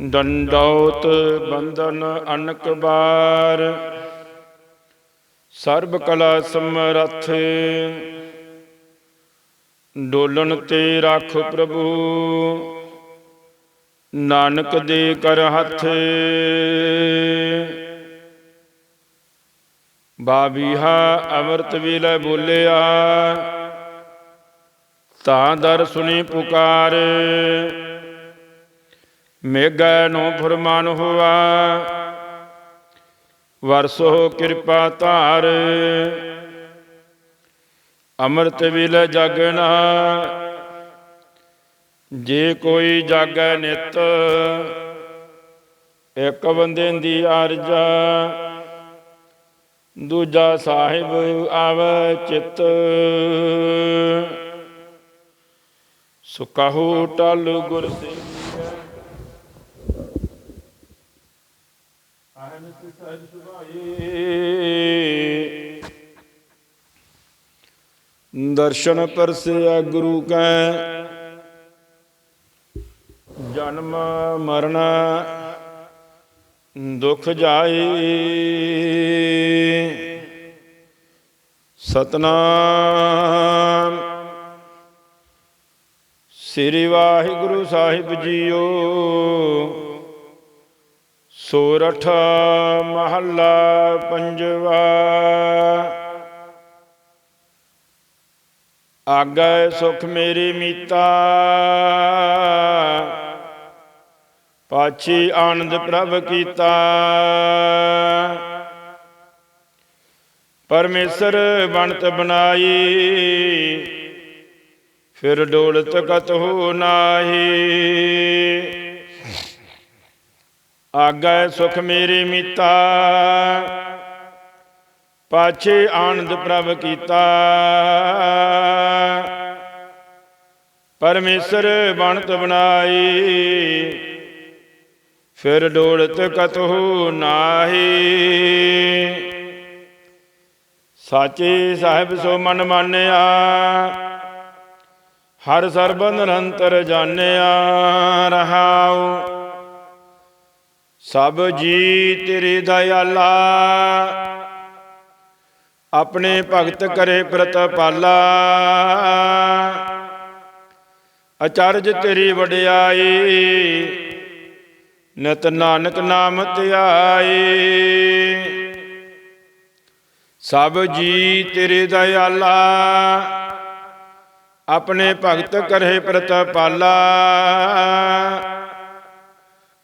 ਡੰਡੌਤ ਬੰਧਨ ਅਨਕ ਬਾਰ। ਸਰਬ ਕਲਾ ਸਮਰੱਥ ਡੋਲਣ ਤੇ ਰੱਖ ਪ੍ਰਭੂ। ਨਾਨਕ ਦੇ ਕਰ ਹੱਥ ਬਾਬੀਹਾ ਅੰਮ੍ਰਿਤ ਵੇਲੇ ਬੋਲਿਆ, ਤਾਂ ਦਰ ਸੁਣੀ ਪੁਕਾਰ। ਮੇਘੈ ਨੂੰ ਫਰਮਾਨ ਹੋਆ। ਵਰਸੋ ਕਿਰਪਾ ਧਾਰ। ਅੰਮ੍ਰਿਤ ਵੇਲੇ ਜਗਣਾ ਜੇ ਕੋਈ ਜਾਗੈ ਨਿਤ, ਇੱਕ ਬੰਦੇ ਦੀ ਅਰਜਾ ਦੂਜਾ ਸਾਹਿਬ ਆਵੈ ਚਿਤ। ਸੁਕਹੂ ਟਲ ਗੁਰ ਸੇਵੀਐ ਅਹਨਿਤ ਸਹਿਜ ਸੁਭਾਏ ਦਰਸ਼ਨ ਪਰਸਿਆ ਗੁਰੂ ਕੈ, ਜਨਮ ਮਰਨ ਦੁਖ ਜਾਏ। ਸਤਨਾਮ ਸ੍ਰੀ ਵਾਹਿਗੁਰੂ ਸਾਹਿਬ ਜੀਓ। ਸੋਰਠ ਮਹੱਲਾ ਪੰਜਵਾ। ਆਗੈ ਸੁਖ ਮੇਰੀ ਮੀਤਾ, ਪਾਛੀ ਆਨੰਦ ਪ੍ਰਭ ਕੀਤਾ। ਪਰਮੇਸ਼ਰ ਬਣਤ ਬਣਾਈ, ਫਿਰ ਡੋਲਤ ਕਤ ਹੋ ਨਾਹੀ। ਆਗੈ ਸੁਖ ਮੇਰੀ ਮੀਤਾ, ਪਾਛੇ ਆਨੰਦ ਪ੍ਰਭ ਕੀਤਾ। ਪਰਮੇਸ਼ਰ ਬਣਤ ਬਣਾਈ, ਫਿਰ ਡੋਲਤ ਕਤਹੁ ਨਾਹੀ। ਸਾਚੇ ਸਾਹਿਬ ਸੋ ਮਨ ਮਾਨਿਆ, ਹਰ ਸਰਬ ਨਿਰੰਤਰ ਜਾਣਿਆ ਰਹਾਉ। ਸਭ ਜੀ ਤੇਰੇ ਦਇਆਲਾ। ਆਪਣੇ ਭਗਤ ਕਰੇ ਪ੍ਰਤਪਾਲਾ। ਅਚਰਜ ਤੇਰੀ ਵਡਿਆਈ, ਨਿਤ ਨਾਨਕ ਨਾਮ ਧਿਆਏ ਸਭ ਜੀ ਤੇਰੇ ਦਇਆਲਾ। ਆਪਣੇ ਭਗਤ ਕਰੇ ਪ੍ਰਤਪਾਲਾ।